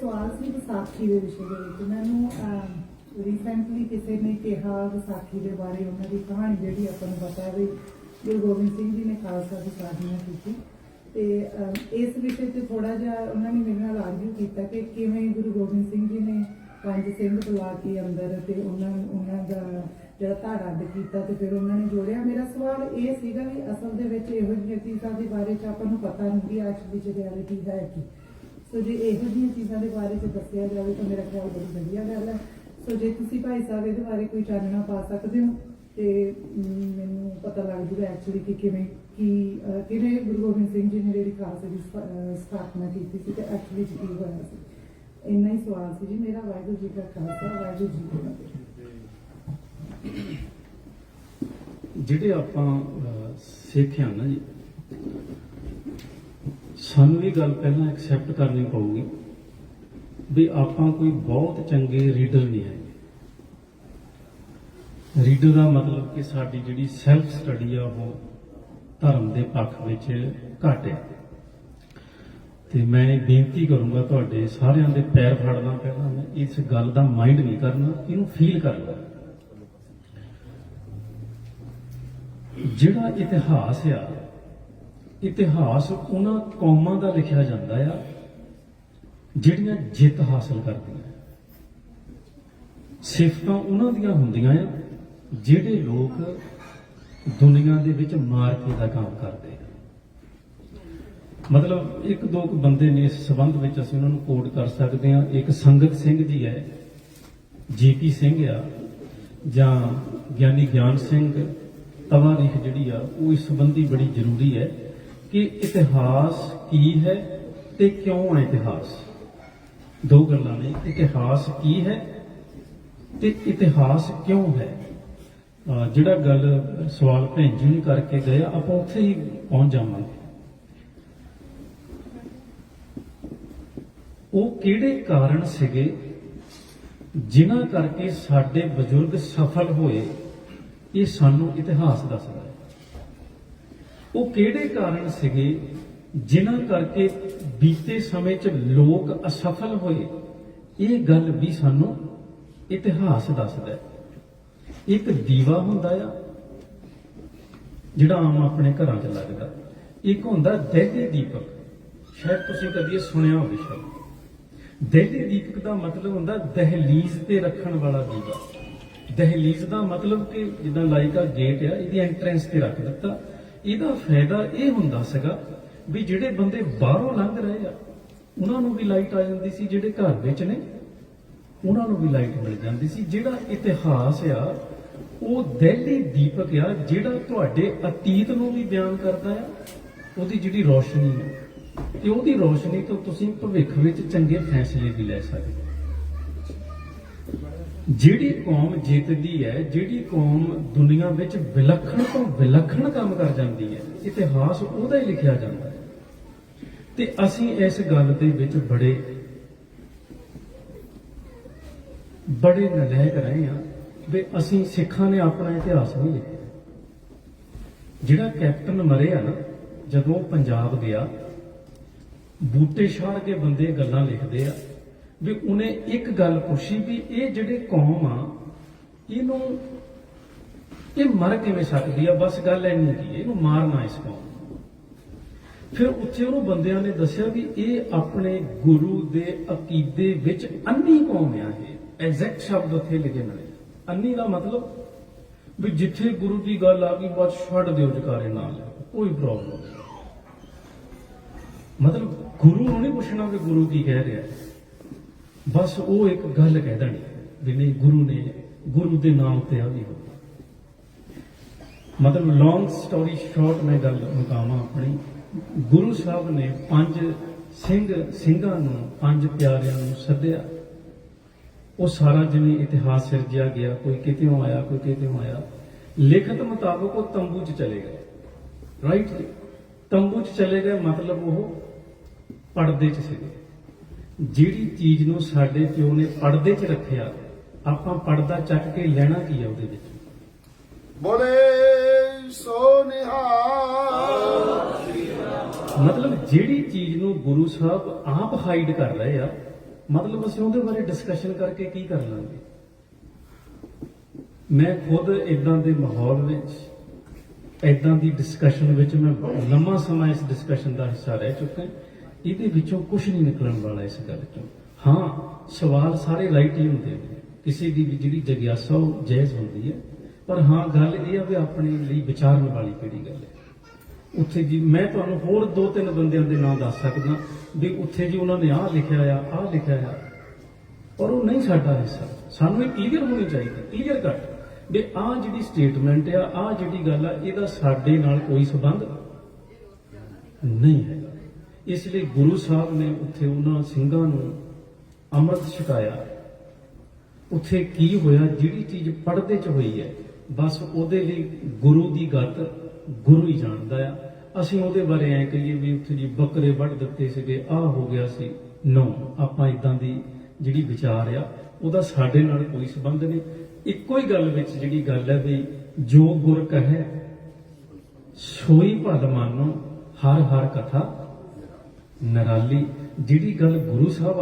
ਸਵਾਲ ਸੀ ਵਿਸਾਖੀ ਦੇ ਵਿਸ਼ੇ ਦੇ ਵਿੱਚ। ਮੈਨੂੰ ਰੀਸੈਂਟਲੀ ਕਿਸੇ ਨੇ ਕਿਹਾ ਵਿਸਾਖੀ ਦੇ ਬਾਰੇ ਉਹਨਾਂ ਦੀ ਕਹਾਣੀ ਜਿਹੜੀ ਆਪਾਂ ਨੂੰ ਪਤਾ ਹੈ ਵੀ ਗੁਰੂ ਗੋਬਿੰਦ ਸਿੰਘ ਜੀ ਨੇ ਖਾਲਸਾ ਦੀ ਸਾਜਨਾ ਕੀਤੀ। ਤੇ ਇਸ ਵਿਸ਼ੇ ਤੇ ਥੋੜਾ ਜਿਹਾ ਉਹਨਾਂ ਨੇ ਮੇਰੇ ਨਾਲ ਆਰਗੂ ਕੀਤਾ ਕਿ ਕਿਵੇਂ ਗੁਰੂ ਗੋਬਿੰਦ ਸਿੰਘ ਜੀ ਨੇ ਪੰਜ ਸਿੰਘ ਬੁਲਾ ਕੇ ਅੰਦਰ ਤੇ ਉਹਨਾਂ ਉਹਨਾਂ ਦਾ ਜਿਹੜਾ ਧਾੜਾ ਅੱਡ ਕੀਤਾ ਤੇ ਫਿਰ ਉਹਨਾਂ ਨੇ ਜੋੜਿਆ। ਮੇਰਾ ਸਵਾਲ ਇਹ ਸੀਗਾ ਵੀ ਅਸਲ ਦੇ ਵਿੱਚ ਇਹੋ ਜਿਹੀ ਚੀਜ਼ਾਂ ਦੇ ਬਾਰੇ ਚ ਆਪਾਂ ਨੂੰ ਪਤਾ ਨਹੀਂ ਕਿ ਐਕਚੁਅਲੀ ਚ ਰਿਐਲਿਟੀ ਹੈ ਕੀ। ਸੋ ਜੇ ਇਹੋ ਜਿਹੀਆਂ ਚੀਜ਼ਾਂ ਦੇ ਬਾਰੇ ਚ ਦੱਸਿਆ ਜਾਵੇ ਤਾਂ ਮੇਰਾ ਖਿਆਲ ਬੜੀ ਵਧੀਆ ਗੱਲ ਹੈ। ਸੋ ਜੇ ਤੁਸੀਂ ਭਾਈ ਸਾਹਿਬ ਇਹਦੇ ਬਾਰੇ ਕੋਈ ਚਾਨਣਾ ਪਾ ਸਕਦੇ ਹੋ ਤੇ ਮੈਨੂੰ ਪਤਾ ਲੱਗ ਜੂਗਾ ਐਕਚੁਅਲੀ ਕਿ ਕਿਵੇਂ ਕੀ ਕਿਵੇਂ ਗੁਰੂ ਗੋਬਿੰਦ ਸਿੰਘ ਜੀ ਨੇ ਜਿਹੜੀ ਖਾਲਸੇ ਦੀ ਸਥਾਪਨਾ ਕੀਤੀ ਸੀ ਤੇ ਐਕਚੁਅਲੀ ਕੀ ਹੋਇਆ ਸੀ। ਇੰਨਾ ਹੀ ਸਵਾਲ ਸੀ ਜੀ ਮੇਰਾ ਵਾਹਿਗੁਰੂ ਜੀ ਕਾ ਖਾਲਸਾ ਵਾਹਿਗੁਰੂ ਜੀ ਕੀ ਫਤਿਹ। ਜਿਹੜੇ ਆਪਾਂ ਅਹ, ਸਿੱਖ ਨਾ ਜੀ ਸਾਨੂੰ ਇਹ ਗੱਲ ਪਹਿਲਾਂ ਐਕਸੈਪਟ ਕਰਨੀ ਪਊਗੀ ਵੀ ਆਪਾਂ ਕੋਈ ਬਹੁਤ ਚੰਗੇ ਰੀਡਰ ਨਹੀਂ ਹੈਗੇ। ਰੀਡਰ ਦਾ ਮਤਲਬ ਕਿ ਸਾਡੀ ਜਿਹੜੀ ਸੈਲਫ ਸਟੱਡੀ ਆ, ਉਹ ਧਰਮ ਦੇ ਪੱਖ ਵਿੱਚ ਘੱਟ ਹੈ। ਤੇ ਮੈਂ ਬੇਨਤੀ ਕਰੂੰਗਾ ਤੁਹਾਡੇ ਸਾਰਿਆਂ ਦੇ ਪੈਰ ਫੜਨਾ ਪਹਿਲਾਂ, ਮੈਂ ਇਸ ਗੱਲ ਦਾ ਮਾਈਂਡ ਨਹੀਂ ਕਰਨਾ, ਇਹਨੂੰ ਫੀਲ ਕਰਨਾ ਜਿਹੜਾ ਇਤਿਹਾਸ ਆ ਇਤਿਹਾਸ ਉਹਨਾਂ ਕੌਮਾਂ ਦਾ ਲਿਖਿਆ ਜਾਂਦਾ ਆ, ਜਿਹੜੀਆਂ ਜਿੱਤ ਹਾਸਲ ਕਰਦੀਆਂ। ਸਿਫਤਾਂ ਉਹਨਾਂ ਦੀਆਂ ਹੁੰਦੀਆਂ ਆ, ਜਿਹੜੇ ਲੋਕ ਦੁਨੀਆ ਦੇ ਵਿੱਚ ਮਾਰ ਕੇ ਦਾ ਕੰਮ ਕਰਦੇ ਆ। ਮਤਲਬ ਇੱਕ ਦੋ ਕੁ ਬੰਦੇ ਨੇ ਇਸ ਸਬੰਧ ਵਿੱਚ ਅਸੀਂ ਉਹਨਾਂ ਨੂੰ ਕੋਡ ਕਰ ਸਕਦੇ ਹਾਂ। ਇੱਕ ਸੰਗਤ ਸਿੰਘ ਜੀ ਹੈ, ਜੀਪੀ ਸਿੰਘ ਆ, ਜਾਂ ਗਿਆਨੀ ਗਿਆਨ ਸਿੰਘ ਤਵਾਰੀਖ ਜਿਹੜੀ ਆ, ਉਹ ਇਸ ਸੰਬੰਧੀ ਬੜੀ ਜ਼ਰੂਰੀ ਹੈ। ਕਿ ਇਤਿਹਾਸ ਕੀ ਹੈ ਤੇ ਕਿਉਂ ਹੈ ਇਤਿਹਾਸ? ਦੋ ਗੱਲਾਂ ਨੇ, ਇਤਿਹਾਸ ਕੀ ਹੈ ਤੇ ਇਤਿਹਾਸ ਕਿਉਂ ਹੈ? ਜਿਹੜਾ ਗੱਲ, ਸਵਾਲ ਭੈਣ ਜੀ ਨੇ ਕਰਕੇ ਗਏ, ਆਪਾਂ ਉੱਥੇ ਹੀ ਪਹੁੰਚ ਜਾਵਾਂਗੇ। ਉਹ ਕਿਹੜੇ ਕਾਰਨ ਸੀਗੇ ਜਿਨ੍ਹਾਂ ਕਰਕੇ ਸਾਡੇ ਬਜ਼ੁਰਗ ਸਫਲ ਹੋਏ? ਇਹ ਸਾਨੂੰ ਇਤਿਹਾਸ ਦੱਸਦਾ ਹੈ। ਉਹ ਕਿਹੜੇ ਕਾਰਨ ਸੀਗੇ ਜਿਨ੍ਹਾਂ ਕਰਕੇ ਬੀਤੇ ਸਮੇਂ 'ਚ ਲੋਕ ਅਸਫਲ ਹੋਏ? ਇਹ ਗੱਲ ਵੀ ਸਾਨੂੰ ਇਤਿਹਾਸ ਦੱਸਦਾ ਹੈ। ਇੱਕ ਦੀਵਾ ਹੁੰਦਾ ਆ, ਜਿਹੜਾ ਆਮ ਆਪਣੇ ਘਰਾਂ 'ਚ ਲੱਗਦਾ। ਇੱਕ ਹੁੰਦਾ ਦਹਿਲੀ ਦੀਪਕ। ਸ਼ਾਇਦ ਤੁਸੀਂ ਕਦੀ ਇਹ ਸੁਣਿਆ ਹੋਵੇ ਸ਼ਬਦ ਦਹਿਲੀ ਦੀਪਕ ਦਾ ਮਤਲਬ ਹੁੰਦਾ ਦਹਲੀਜ਼ ਤੇ ਰੱਖਣ ਵਾਲਾ ਦੀਵਾ। ਦਹਲੀਜ਼ ਦਾ ਮਤਲਬ ਕਿ ਜਿੱਦਾਂ ਲਾਈਕਾ ਗੇਟ ਆ, ਇਹਦੀ ਐਂਟਰੈਂਸ ਤੇ ਰੱਖ ਦਿੱਤਾ। ਇਹਦਾ ਫਾਇਦਾ ਇਹ ਹੁੰਦਾ ਸੀਗਾ ਵੀ ਜਿਹੜੇ ਬੰਦੇ ਬਾਹਰੋਂ ਲੰਘ ਰਹੇ ਆ, ਉਹਨਾਂ ਨੂੰ ਵੀ ਲਾਈਟ ਆ ਜਾਂਦੀ ਸੀ, ਜਿਹੜੇ ਘਰ ਵਿੱਚ ਨੇ, ਉਹਨਾਂ ਨੂੰ ਵੀ ਲਾਈਟ ਮਿਲ ਜਾਂਦੀ ਸੀ ਜਿਹੜਾ ਇਤਿਹਾਸ ਆ, ਉਹ ਦਹਿਲੀ ਦੀਪਕ ਆ, ਜਿਹੜਾ ਤੁਹਾਡੇ ਅਤੀਤ ਨੂੰ ਵੀ ਬਿਆਨ ਕਰਦਾ ਆ, ਉਹਦੀ ਜਿਹੜੀ ਰੋਸ਼ਨੀ ਹੈ ਤੇ ਉਹਦੀ ਰੋਸ਼ਨੀ ਤੋਂ ਤੁਸੀਂ ਭਵਿੱਖ ਵਿੱਚ ਚੰਗੇ ਫੈਸਲੇ ਵੀ ਲੈ ਸਕਦੇ ਹੋ। ਜਿਹੜੀ ਕੌਮ ਜਿੱਤਦੀ ਹੈ, ਜਿਹੜੀ ਕੌਮ ਦੁਨੀਆ ਵਿੱਚ ਵਿਲੱਖਣ ਤੋਂ ਵਿਲੱਖਣ ਕੰਮ ਕਰ ਜਾਂਦੀ ਹੈ, ਇਤਿਹਾਸ ਉਹਦਾ ਹੀ ਲਿਖਿਆ ਜਾਂਦਾ ਹੈ। ਤੇ ਅਸੀਂ ਇਸ ਗੱਲ ਦੇ ਵਿੱਚ ਬੜੇ ਬੜੇ ਨਲਾਇਕ ਰਹੇ ਹਾਂ ਵੀ ਅਸੀਂ ਸਿੱਖਾਂ ਨੇ ਆਪਣਾ ਇਤਿਹਾਸ ਨਹੀਂ ਲਿਖਿਆ। ਜਿਹੜਾ ਕੈਪਟਨ ਮਰਿਆ ਨਾ, ਜਦੋਂ ਉਹ ਪੰਜਾਬ ਗਿਆ, ਬੂਟੇ ਛਾੜ ਕੇ ਬੰਦੇ ਗੱਲਾਂ ਲਿਖਦੇ ਆ ਵੀ ਉਹਨੇ ਇੱਕ ਗੱਲ ਪੁੱਛੀ ਵੀ ਇਹ ਜਿਹੜੇ ਕੌਮ ਆ, ਇਹਨੂੰ ਇਹ ਮਰ ਕਿਵੇਂ ਸਕਦੀ ਆ? ਬਸ ਗੱਲ ਇੰਨੀ ਕੀ ਇਹਨੂੰ ਮਾਰਨਾ ਇਸ ਕੌਮ ਨੂੰ। ਫਿਰ ਉੱਥੇ ਉਹਨੂੰ ਬੰਦਿਆਂ ਨੇ ਦੱਸਿਆ ਵੀ ਇਹ ਆਪਣੇ ਗੁਰੂ ਦੇ ਅਕੀਦੇ ਵਿੱਚ ਅੰਨੀ ਕੌਮ ਆ ਇਹ। ਐਗਜ਼ੈਕਟ ਸ਼ਬਦ ਉੱਥੇ ਲਿਖੇ ਮਿਲੇ ਅੰਨੀ ਦਾ ਮਤਲਬ ਵੀ ਜਿੱਥੇ ਗੁਰੂ ਦੀ ਗੱਲ ਆ ਗਈ, ਬਸ ਛੱਡ ਦਿਓ ਜਕਾਰੇ ਨਾਲ, ਕੋਈ ਪ੍ਰੋਬਲਮ ਮਤਲਬ ਗੁਰੂ ਨੂੰ ਨਹੀਂ ਪੁੱਛਣਾ ਕਿ ਗੁਰੂ ਕੀ ਕਹਿ ਰਿਹਾ। ਹੈ ਬਸ ਉਹ ਇੱਕ ਗੱਲ ਕਹਿ ਦੇਣੀ, ਵੀ ਨਹੀਂ, ਗੁਰੂ ਨੇ ਗੁਰੂ ਦੇ ਨਾਮ ਤੇ ਆ ਵੀ ਹੋ ਮਤਲਬ ਲੌਂਗ ਸਟੋਰੀ ਸ਼ਾਰਟ ਮੈਂ ਗੱਲ ਮੁਕਾਵਾਂ ਆਪਣੀ। ਗੁਰੂ ਸਾਹਿਬ ਨੇ ਪੰਜ ਸਿੰਘ, ਸਿੰਘਾਂ ਨੂੰ, ਪੰਜ ਪਿਆਰਿਆਂ ਨੂੰ ਸੱਦਿਆ। ਉਹ ਸਾਰਾ ਜਿਵੇਂ ਇਤਿਹਾਸ ਸਿਰਜਿਆ ਗਿਆ, ਕੋਈ ਕਿਤੇੋਂ ਆਇਆ, ਕੋਈ ਕਿਤੇੋਂ ਆਇਆ। ਲਿਖਤ ਮੁਤਾਬਕ ਉਹ ਤੰਬੂ 'ਚ ਚਲੇ ਗਏ। ਰਾਈਟ ਤੰਬੂ 'ਚ ਚਲੇ ਗਏ, ਮਤਲਬ ਉਹ ਪਰਦੇ 'ਚ ਸੀਗੇ। ਜਿਹੜੀ ਚੀਜ਼ ਨੂੰ ਸਾਡੇ ਪਿਓ ਨੇ ਪਰਦੇ 'ਚ ਰੱਖਿਆ ਆਪਾਂ ਪਰਦਾ ਚੱਕ ਕੇ ਲੈਣਾ ਕੀ ਆ ਉਹਦੇ ਵਿੱਚ? ਬੋਲੇ ਸੋ ਨਿਹਾਲ। ਮਤਲਬ ਜਿਹੜੀ ਚੀਜ਼ ਨੂੰ ਗੁਰੂ ਸਾਹਿਬ ਆਪ ਹਾਈਡ ਕਰ ਰਹੇ ਆ ਮਤਲਬ ਅਸੀਂ ਉਹਦੇ ਬਾਰੇ ਡਿਸਕਸ਼ਨ ਕਰਕੇ ਕੀ ਕਰ ਲਾਂਗੇ? ਮੈਂ ਖੁਦ ਇਦਾਂ ਦੇ ਮਾਹੌਲ ਵਿੱਚ ਇਦਾਂ ਦੀ ਡਿਸਕਸ਼ਨ ਵਿੱਚ ਮੈਂ ਲੰਮਾ ਸਮਾਂ ਇਸ ਡਿਸਕਸ਼ਨ ਦਾ ਹਿੱਸਾ ਰਹਿ ਚੁੱਕਾ ਇਹਦੇ ਵਿੱਚੋਂ ਕੁਝ ਨਹੀਂ ਨਿਕਲਣ ਵਾਲਾ ਇਸ ਗੱਲ ਤੋਂ। ਹਾਂ, ਸਵਾਲ ਸਾਰੇ ਰਾਈਟ ਹੀ ਹੁੰਦੇ ਨੇ। ਕਿਸੇ ਦੀ ਵੀ ਜਿਹੜੀ ਜਗਿਆਸਾ, ਉਹ ਜਾਇਜ਼ ਹੁੰਦੀ ਹੈ। ਪਰ ਹਾਂ, ਗੱਲ ਇਹ ਆ ਵੀ ਆਪਣੇ ਲਈ ਵਿਚਾਰਨ ਵਾਲੀ ਕਿਹੜੀ ਗੱਲ ਹੈ? ਉੱਥੇ ਜੀ, ਮੈਂ ਤੁਹਾਨੂੰ ਹੋਰ ਦੋ ਤਿੰਨ ਬੰਦਿਆਂ ਦੇ ਨਾਮ ਦੱਸ ਸਕਦਾ ਵੀ ਉੱਥੇ ਜੀ ਉਹਨਾਂ ਨੇ ਆਹ ਲਿਖਿਆ ਆ, ਆਹ ਲਿਖਿਆ ਆ। ਪਰ ਉਹ ਨਹੀਂ ਸਾਡਾ ਹਿੱਸਾ। ਸਾਨੂੰ ਇਹ ਕਲੀਅਰ ਹੋਣੀ ਚਾਹੀਦੀ ਕਲੀਅਰ ਕੱਟ ਵੀ ਆਹ ਜਿਹੜੀ ਸਟੇਟਮੈਂਟ ਆ, ਆਹ ਜਿਹੜੀ ਗੱਲ ਆ, ਇਹਦਾ ਸਾਡੇ ਨਾਲ ਕੋਈ ਸਬੰਧ ਨਹੀਂ ਹੈ ਇਸ ਲਈ ਗੁਰੂ ਸਾਹਿਬ ਨੇ ਉੱਥੇ ਉਹਨਾਂ ਸਿੰਘਾਂ ਨੂੰ ਅੰਮ੍ਰਿਤ ਛਕਾਇਆ। ਉੱਥੇ ਕੀ ਹੋਇਆ? ਜਿਹੜੀ ਚੀਜ਼ ਪੜਦੇ ਚ ਹੋਈ ਹੈ, ਬਸ ਉਹਦੇ ਲਈ ਗੁਰੂ ਦੀ ਗੱਤ ਗੁਰੂ ਹੀ ਜਾਣਦਾ ਆ। ਅਸੀਂ ਉਹਦੇ ਬਾਰੇ ਐ ਕਹੀਏ ਵੀ ਉੱਥੇ ਜੀ ਬੱਕਰੇ ਵੱਢ ਦਿੱਤੇ ਸੀਗੇ, ਆਹ ਹੋ ਗਿਆ ਸੀ। ਨੋ, ਆਪਾਂ ਇਦਾਂ ਦੀ ਜਿਹੜੀ ਵਿਚਾਰ ਆ, ਉਹਦਾ ਸਾਡੇ ਨਾਲ ਕੋਈ ਸੰਬੰਧ ਨਹੀਂ। ਇੱਕੋ ਹੀ ਗੱਲ ਵਿੱਚ ਜਿਹੜੀ ਗੱਲ ਹੈ ਵੀ ਜੋ ਗੁਰ ਕਹੇ, ਸੋਈ ਭਲ ਮਾਨੋ, ਹਰ ਹਰ ਕਥਾ ਨਰਾਲੀ ਜਿਹੜੀ ਗੱਲ ਗੁਰੂ ਸਾਹਿਬ